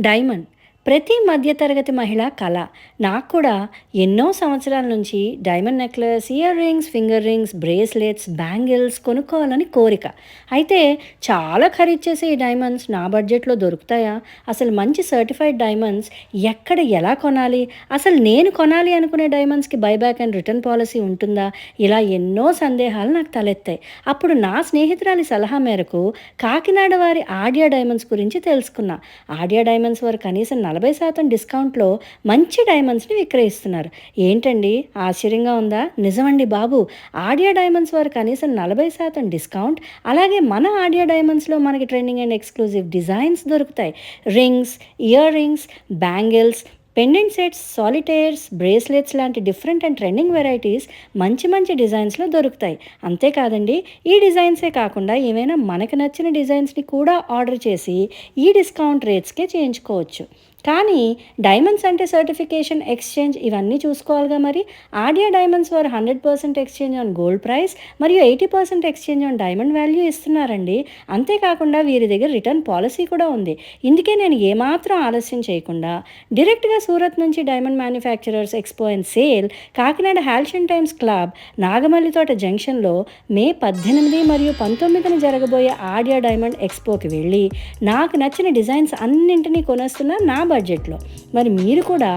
Diamond ప్రతి మధ్యతరగతి మహిళ కళ. నాకు కూడా ఎన్నో సంవత్సరాల నుంచి diamond necklace ear rings finger rings bracelets bangles కొనుక్కోవాలని కోరిక. అయితే చాలా ఖరీదు చేసే ఈ డైమండ్స్ నా బడ్జెట్లో దొరుకుతాయా? అసలు మంచి సర్టిఫైడ్ డైమండ్స్ ఎక్కడ ఎలా కొనాలి? అసలు నేను కొనాలి అనుకునే డైమండ్స్కి బైబ్యాక్ అండ్ రిటర్న్ పాలసీ ఉంటుందా? ఇలా ఎన్నో సందేహాలు నాకు తలెత్తాయి. అప్పుడు నా స్నేహితురాలి సలహా మేరకు కాకినాడ వారి ఆడియా డైమండ్స్ గురించి తెలుసుకున్నా. ఆడియా డైమండ్స్ వారు కనీసం నలభై శాతం డిస్కౌంట్లో మంచి డైమండ్స్ని విక్రయిస్తున్నారు. ఏంటండి? ఆశ్చర్యంగా ఉందా? నిజమండి బాబు. ఆడియా డైమండ్స్ వారు కనీసం నలభై శాతం డిస్కౌంట్ అలాగే మన ఆడియా డైమండ్స్లో మనకి ట్రెండింగ్ అండ్ ఎక్స్క్లూజివ్ డిజైన్స్ దొరుకుతాయి. Rings ear rings bangles pendant sets solitaires bracelets లాంటి డిఫరెంట్ అండ్ ట్రెండింగ్ వెరైటీస్ మంచి మంచి డిజైన్స్లో దొరుకుతాయి. అంతేకాదండి ఈ డిజైన్సే కాకుండా ఏమైనా మనకు నచ్చిన డిజైన్స్ని కూడా ఆర్డర్ చేసి ఈ డిస్కౌంట్ రేట్స్కే చేయించుకోవచ్చు. కానీ డైమండ్స్ అంటే సర్టిఫికేషన్ ఎక్స్చేంజ్ ఇవన్నీ చూసుకోవాలిగా మరి. ఆడియా డైమండ్స్ వారు hundred percent exchange on gold price మరియు eighty percent exchange on diamond value ఇస్తున్నారండి. అంతేకాకుండా వీరి దగ్గర రిటర్న్ పాలసీ కూడా ఉంది. ఇందుకే నేను ఏమాత్రం ఆలస్యం చేయకుండా డైరెక్ట్గా సూరత్ నుంచి diamond manufacturers expo and sale Kakinada హాల్షన్ times club Nagamallithota జంక్షన్లో మే పద్దెనిమిది మరియు పంతొమ్మిదిన జరగబోయే ఆడియా డైమండ్ ఎక్స్పోకి వెళ్ళి నాకు నచ్చిన డిజైన్స్ అన్నింటినీ కొనేస్తున్న నా బడ్జెట్లో మరి మీరు కూడా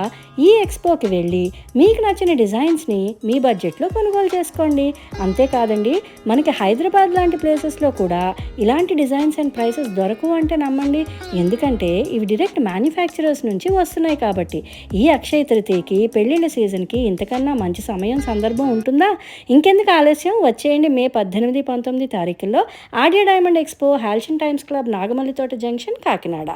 ఈ ఎక్స్పోకి వెళ్ళి మీకు నచ్చిన డిజైన్స్ని మీ బడ్జెట్లో కొనుగోలు చేసుకోండి. అంతేకాదండి మనకి హైదరాబాద్ లాంటి ప్లేసెస్లో కూడా ఇలాంటి డిజైన్స్ అండ్ ప్రైసెస్ దొరకవు అంటే నమ్మండి. ఎందుకంటే ఇవి డైరెక్ట్ మ్యానుఫ్యాక్చరర్స్ నుంచి వస్తున్నాయి కాబట్టి. ఈ అక్షయ తృతీయకి పెళ్ళిళ్ళ సీజన్కి ఇంతకన్నా మంచి సమయం సందర్భం ఉంటుందా? ఇంకెందుకు ఆలస్యం? వచ్చేయండి మే పద్దెనిమిది పంతొమ్మిది తారీఖుల్లో audio diamond expo హాల్షన్ times club Nagamallithota junction Kakinada.